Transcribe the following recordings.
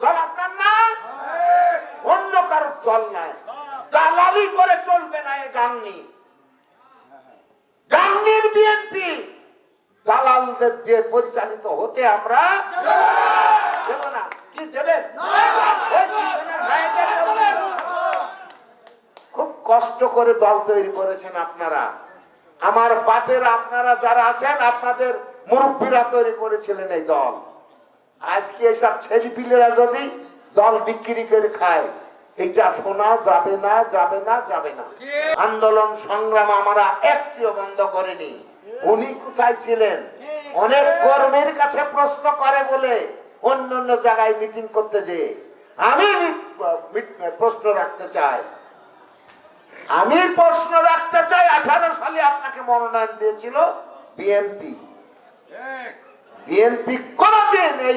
দল আপনার না? অন্য কারোর দল নাই। দালালি করে চলবে না এ বিএনপি। দালালদের দিয়ে পরিচালিত হতে আমরা দেব না। কি দেবেন। খুব কষ্ট করে দল তৈরি করেছেন আপনারা। আমার বাপের আপনারা যারা আছেন, আপনাদের মুরব্বীরা তৈরি করেছিলেন এই দল। আজকে এসব ছেলেপিলেরা যদি দল বিক্রি করে খায় এটা শোনা যাবে না যাবে না যাবে না। আন্দোলন সংগ্রাম আমরা একটিও বন্ধ করেনি। উনি কোথায় ছিলেন? অনেক কর্মীর কাছে প্রশ্ন করে বলে অন্য অন্য জায়গায় মিটিং করতে যে আমি প্রশ্ন রাখতে চাই। আমি প্রশ্ন রাখতে চাই আঠারো সালে আপনাকে মনোনয়ন দিয়েছিল বিএনপি। বিএনপি কোনদিন এই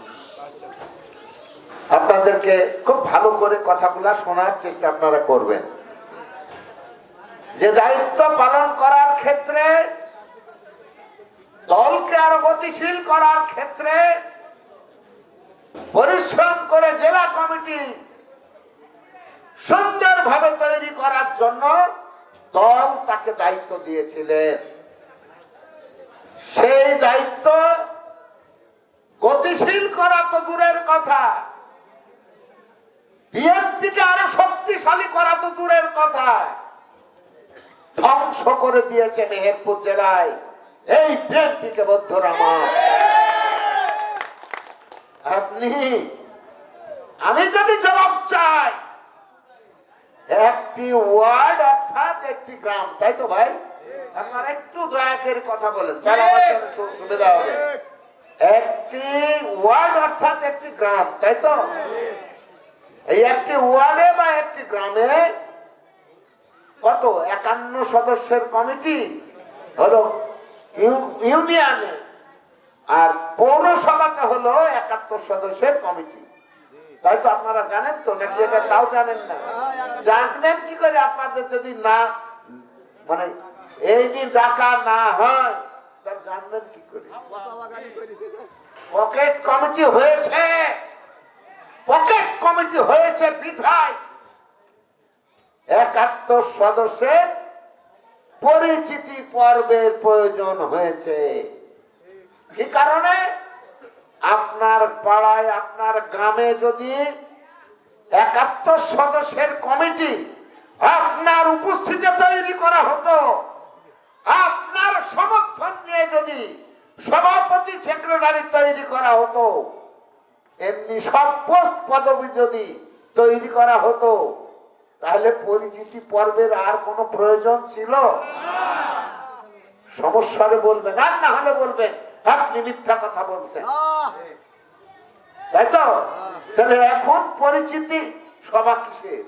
আপনাদেরকে খুব ভালো করে কথাগুলা শোনার চেষ্টা আপনারা করবেন। যে দায়িত্ব পালন করার ক্ষেত্রে, দলকে আরও গতিশীল করার ক্ষেত্রে, পরিশ্রম করে জেলা কমিটি সুন্দরভাবে তৈরি করার জন্য দল তাকে দায়িত্ব দিয়েছিলেন। সেই দায়িত্ব গতিশীল করা তো দূরের কথা। বিএনপিকে আরও শক্তিশালী করা তো দূরের কথা। ধ্বংস করে দিয়েছে মেহেরপুর জেলায়। এই বিএনপিকে বদ্ধরামা আপনি আমি যদি জবাব চাই একটি ওয়ার্ড অর্থাৎ একটি গ্রাম তাই তো ভাই? আপনার একটু দয়া করে কথা বলেন সুবিধা হবে? একটি ওয়ার্ড অর্থাৎ একটি গ্রাম তাই তো? এই একটি ওয়ার্ডে বা একটি গ্রামে কত? একান্ন সদস্যের কমিটি হলো ইউনিয়নে আর পৌরসভাতে হলো একাত্তর সদস্যের কমিটি। তাই তো আপনারা জানেন তো নাকি এটা তাও জানেন না? জানবেন কি করে আপনাদের যদি না মানে এই দিন ডাকা না হয় তা জানবেন কি করে? পকেট কমিটি হয়েছে। কমিটি হয়েছে বিধায়? একাত্তর সদস্যের পরিচিতি পর্বের প্রয়োজন হয়েছে। কি কারণে? আপনার পাড়ায়, আপনার গ্রামে যদি একাত্তর সদস্যের কমিটি আপনার উপস্থিতি তৈরি করা হতো, আপনার সমর্থন নিয়ে যদি সভাপতি, সেক্রেটারি তৈরি করা হতো এমনি সব পোস্ট পদবি যদি তৈরি করা হতো, তাহলে পরিচিতি পর্বের আর কোনো প্রয়োজন ছিল? সমস্যারে বলবেন, আর না হলে বলবেন, আপনি মিথ্যা কথা বলছেন। তাই তো? তাহলে এখন পরিচিতি সভা কিসের?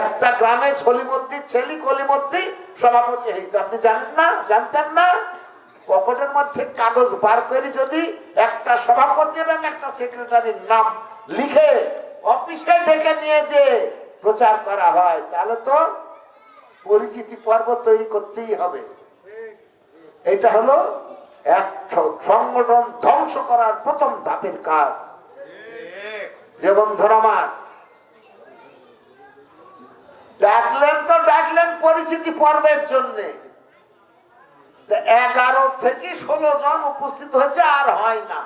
একটা গ্রামে সলিমদ্দি ছেলি কলিমদ্দি সভাপতি হয়েছে। আপনি জানেন না? জানতেন না? পকেটের মধ্যে কাগজ বার করে যদি একটা সভাপতি এবং একটা সেক্রেটারির নাম লিখে অফিসে ডেকে নিয়ে যে প্রচার করা হয়, তাহলে তো পরিচিতি পর্ব তৈরি করতেই হবে। এটা হলো এক সংগঠন ধ্বংস করার প্রথম ধাপের কাজ। বন্ধুরা আমার, ডাকলেন তো ডাকলেন পরিচিতি পর্বের জন্য। এগারো থেকে ষোলো জন উপস্থিত হয়েছে আর হয় না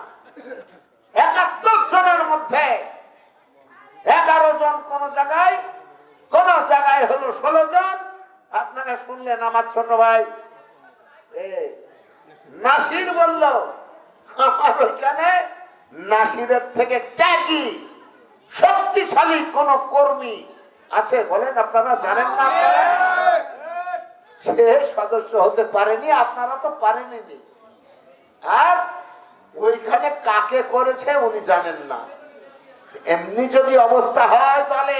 একাত্তর জনের মধ্যে এগারো জন কোন জায়গায় কোন জায়গায় হলো ষোলো জন আপনারা শুনলেন আমার ছোট ভাই নাসির বলল, আমার ওইখানে নাসিরের থেকে ত্যাগী, শক্তিশালী কোন কর্মী আছে বলেন আপনারা জানেন না? সে সদস্য হতে পারেনি, আপনারা তো পারেনি আর ওইখানে কাকে করেছে উনি জানেন না। এমনি যদি অবস্থা হয় তাহলে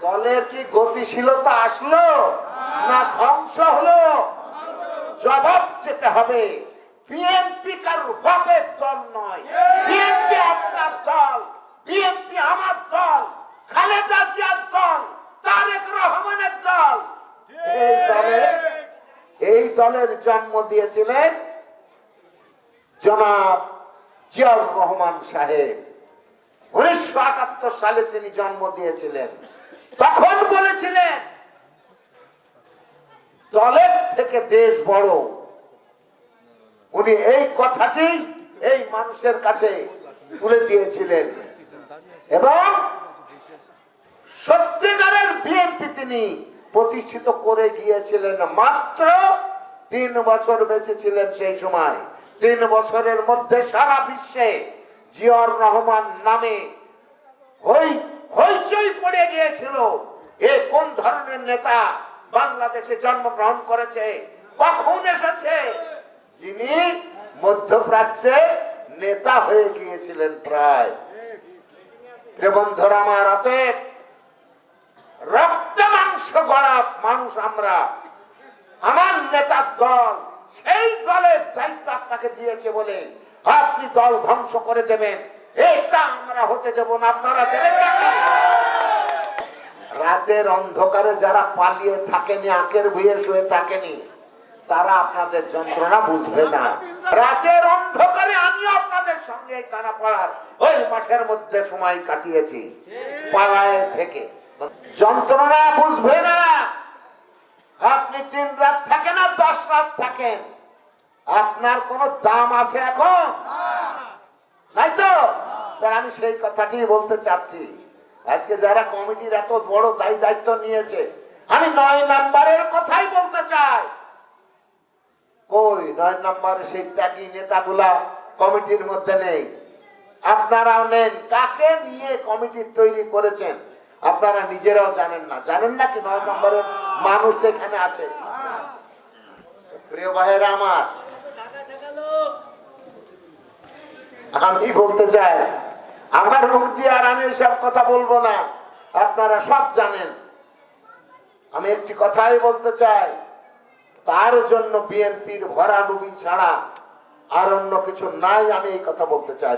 দলের কি গতিশীলতা আসলো না ধ্বংস হলো? জবাব যেতে হবে। বিএনপি কারোর বাপের দল নয় বিএনপি আপনার দল বিএনপি আমার দল খালেদা জিয়ার দল তারেক রহমানের দল এই দলের এই দলের জন্ম দিয়েছিলেন জনাব জিয়াউর রহমান সাহেব। উনিশশো আটাত্তর সালে তিনি জন্ম দিয়েছিলেন। তখন বলেছিলেন, দলের থেকে দেশ বড়। উনি এই কথাটি এই মানুষের কাছে তুলে দিয়েছিলেন। এবং সত্যিকারের বিএনপি তিনি প্রতিষ্ঠিত করে গিয়েছিলেন মাত্র তিন বছর বেঁচে ছিলেন সেই সময়। তিন বছরের মধ্যে সারা বিশ্বে জিয়র রহমান নামে হইচই পড়ে গিয়েছিল। এ কোন ধরনের নেতা বাংলাদেশে জন্মগ্রহণ করেছে? কখন এসেছে? যিনি মধ্যপ্রাচ্যে নেতা হয়ে গিয়েছিলেন প্রায়। বন্ধুরা, আমার অতএব রক্ত, মাংস গড়া মানুষ আমরা। আমার নেতার দল, সেই দলের দায়িত্ব আপনাকে দিয়েছে বলে আপনি দল ধ্বংস করে দেবেন। এটা আমরা হতে দেব না, আপনারা রাতের অন্ধকারে যারা পালিয়ে থাকেনি, আঁকের ভুয়ে শুয়ে থাকেনি, তারা আপনাদের যন্ত্রণা বুঝবে না। রাতের অন্ধকারে আমিও আপনাদের সঙ্গে টানা পাড়ার ওই মাঠের মধ্যে সময় কাটিয়েছি, পাড়ায় থেকে। যন্ত্রণা বুঝবে না। আপনি তিন রাত থাকেন আর দশ রাত থাকেন। আপনার কোনো দাম আছে এখন? নাই তো? আমি সেই কথাটি বলতে চাচ্ছি। আজকে যারা কমিটির এত বড় দায়ী দায়িত্ব নিয়েছে, আমি নয় নাম্বারের কথাই বলতে চাই। কই? নয় নাম্বারে সেই ত্যাগী নেতাগুলা কমিটির মধ্যে নেই। আপনারাও নেন। কাকে নিয়ে কমিটি তৈরি করেছেন? আপনারা নিজেরাও জানেন না। জানেন না কি নয় নম্বরের মানুষ এখানে আছে। প্রিয় আমার আমি বলতে চাই? আমার মুখ দিয়ে আর আমি সব কথা বলব না। আপনারা সব জানেন। আমি একটি কথাই বলতে চাই। তার জন্য বিএনপির ভরাডুবি ছাড়া আর অন্য কিছু নাই আমি এই কথা বলতে চাই।